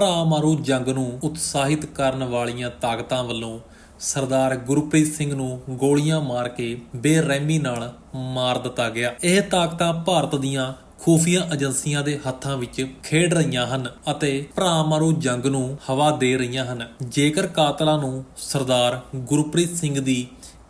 ਭਰਾ ਮਾਰੂ ਜੰਗ ਨੂੰ ਉਤਸ਼ਾਹਿਤ ਕਰਨ ਵਾਲੀਆਂ ਤਾਕਤਾਂ ਵੱਲੋਂ ਸਰਦਾਰ ਗੁਰਪ੍ਰੀਤ ਸਿੰਘ ਨੂੰ ਗੋਲੀਆਂ ਮਾਰ ਕੇ ਬੇਰਹਿਮੀ ਨਾਲ ਮਾਰ ਦਿੱਤਾ ਗਿਆ। ਇਹ ਤਾਕਤਾਂ ਭਾਰਤ ਦੀਆਂ ਖੂਫੀਆ ਏਜੰਸੀਆਂ ਦੇ ਹੱਥਾਂ ਵਿੱਚ ਖੇਡ ਰਹੀਆਂ ਹਨ ਅਤੇ ਭਰਾ ਮਾਰੂ ਜੰਗ ਨੂੰ ਹਵਾ ਦੇ ਰਹੀਆਂ ਹਨ। ਜੇਕਰ ਕਾਤਲਾਂ ਨੂੰ ਸਰਦਾਰ ਗੁਰਪ੍ਰੀਤ ਸਿੰਘ ਦੀ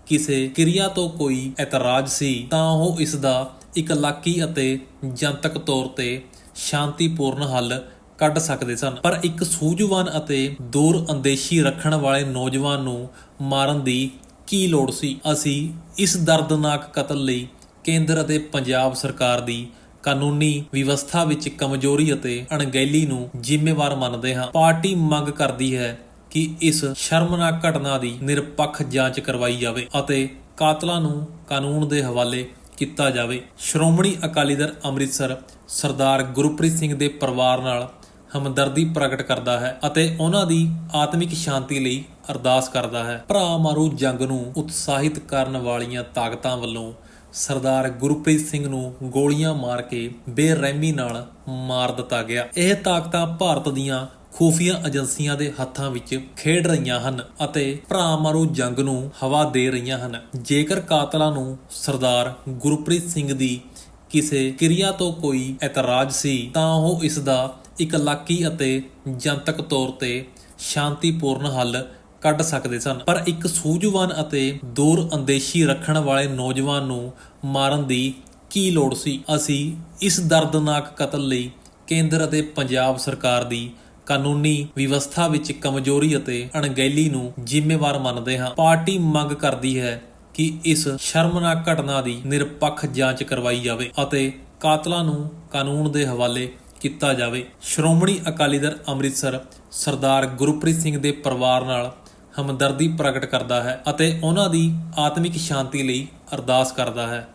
ਕਿਸੇ ਕਿਰਿਆ ਤੋਂ ਕੋਈ ਇਤਰਾਜ਼ ਸੀ, ਤਾਂ ਉਹ ਇਸ ਦਾ ਇਕਲਾਕੀ ਅਤੇ ਜਨਤਕ ਤੌਰ ਤੇ ਸ਼ਾਂਤੀਪੂਰਨ ਹੱਲ ਕੱਢ ਸਕਦੇ ਸਨ। ਪਰ ਇੱਕ ਸੂਝਵਾਨ ਅਤੇ ਦੂਰ ਅੰਦੇਸ਼ੀ ਰੱਖਣ ਵਾਲੇ ਨੌਜਵਾਨ ਨੂੰ ਮਾਰਨ ਦੀ ਕੀ ਲੋੜ ਸੀ? ਅਸੀਂ ਇਸ ਦਰਦਨਾਕ ਕਤਲ ਲਈ ਕੇਂਦਰ ਅਤੇ ਪੰਜਾਬ ਸਰਕਾਰ ਦੀ ਕਾਨੂੰਨੀ ਵਿਵਸਥਾ ਵਿੱਚ ਕਮਜ਼ੋਰੀ ਅਤੇ ਅਣਗਹਿਲੀ ਨੂੰ ਜ਼ਿੰਮੇਵਾਰ ਮੰਨਦੇ ਹਾਂ। ਪਾਰਟੀ ਮੰਗ ਕਰਦੀ ਹੈ ਕਿ ਇਸ ਸ਼ਰਮਨਾਕ ਘਟਨਾ ਦੀ ਨਿਰਪੱਖ ਜਾਂਚ ਕਰਵਾਈ ਜਾਵੇ ਅਤੇ ਕਾਤਲਾਂ ਨੂੰ ਕਾਨੂੰਨ ਦੇ ਹਵਾਲੇ ਕੀਤਾ ਜਾਵੇ। ਸ਼੍ਰੋਮਣੀ ਅਕਾਲੀ ਦਲ ਅੰਮ੍ਰਿਤਸਰ ਸਰਦਾਰ ਗੁਰਪ੍ਰੀਤ ਸਿੰਘ ਦੇ ਪਰਿਵਾਰ ਨਾਲ ਹਮਦਰਦੀ ਪ੍ਰਗਟ ਕਰਦਾ ਹੈ ਅਤੇ ਉਹਨਾਂ ਦੀ ਆਤਮਿਕ ਸ਼ਾਂਤੀ ਲਈ ਅਰਦਾਸ ਕਰਦਾ ਹੈ। ਭਰਾ ਮਾਰੂ ਜੰਗ ਨੂੰ ਉਤਸ਼ਾਹਿਤ ਕਰਨ ਵਾਲੀਆਂ ਤਾਕਤਾਂ ਵੱਲੋਂ ਸਰਦਾਰ ਗੁਰਪ੍ਰੀਤ ਸਿੰਘ ਨੂੰ ਗੋਲੀਆਂ ਮਾਰ ਕੇ ਬੇਰਹਿਮੀ ਨਾਲ ਮਾਰ ਦਿੱਤਾ ਗਿਆ। ਇਹ ਤਾਕਤਾਂ ਭਾਰਤ ਦੀਆਂ ਖੂਫੀਆ ਏਜੰਸੀਆਂ ਦੇ ਹੱਥਾਂ ਵਿੱਚ ਖੇਡ ਰਹੀਆਂ ਹਨ ਅਤੇ ਭਰਾ ਮਾਰੂ ਜੰਗ ਨੂੰ ਹਵਾ ਦੇ ਰਹੀਆਂ ਹਨ। ਜੇਕਰ ਕਾਤਲਾਂ ਨੂੰ ਸਰਦਾਰ ਗੁਰਪ੍ਰੀਤ ਸਿੰਘ ਦੀ ਕਿਸੇ ਕਿਰਿਆ ਤੋਂ ਕੋਈ ਇਤਰਾਜ਼ ਸੀ, ਤਾਂ ਉਹ ਇਸ ਦਾ ਇਕਲਾਕੀ ਅਤੇ ਜਨਤਕ ਤੌਰ ਤੇ ਸ਼ਾਂਤੀਪੂਰਨ ਹੱਲ ਕੱਢ ਸਕਦੇ ਸਨ। ਪਰ ਇੱਕ ਸੂਝਵਾਨ ਅਤੇ ਦੂਰ ਅੰਦੇਸ਼ੀ ਰੱਖਣ ਵਾਲੇ ਨੌਜਵਾਨ ਨੂੰ ਮਾਰਨ ਦੀ ਕੀ ਲੋੜ ਸੀ? ਅਸੀਂ ਇਸ ਦਰਦਨਾਕ ਕਤਲ ਲਈ ਕੇਂਦਰ ਅਤੇ ਪੰਜਾਬ ਸਰਕਾਰ ਦੀ ਕਾਨੂੰਨੀ ਵਿਵਸਥਾ ਵਿੱਚ ਕਮਜ਼ੋਰੀ ਅਤੇ ਅਣਗਹਿਲੀ ਨੂੰ ਜ਼ਿੰਮੇਵਾਰ ਮੰਨਦੇ ਹਾਂ। ਪਾਰਟੀ ਮੰਗ ਕਰਦੀ ਹੈ ਕਿ ਇਸ ਸ਼ਰਮਨਾਕ ਘਟਨਾ ਦੀ ਨਿਰਪੱਖ ਜਾਂਚ ਕਰਵਾਈ ਜਾਵੇ ਅਤੇ ਕਾਤਲਾਂ ਨੂੰ ਕਾਨੂੰਨ ਦੇ ਹਵਾਲੇ ਕੀਤਾ ਜਾਵੇ। ਸ਼੍ਰੋਮਣੀ ਅਕਾਲੀ ਦਲ ਅੰਮ੍ਰਿਤਸਰ ਸਰਦਾਰ ਗੁਰਪ੍ਰੀਤ ਸਿੰਘ ਦੇ ਪਰਿਵਾਰ ਨਾਲ ਹਮਦਰਦੀ ਪ੍ਰਗਟ ਕਰਦਾ ਹੈ ਅਤੇ ਉਹਨਾਂ ਦੀ ਆਤਮਿਕ ਸ਼ਾਂਤੀ ਲਈ ਅਰਦਾਸ ਕਰਦਾ ਹੈ।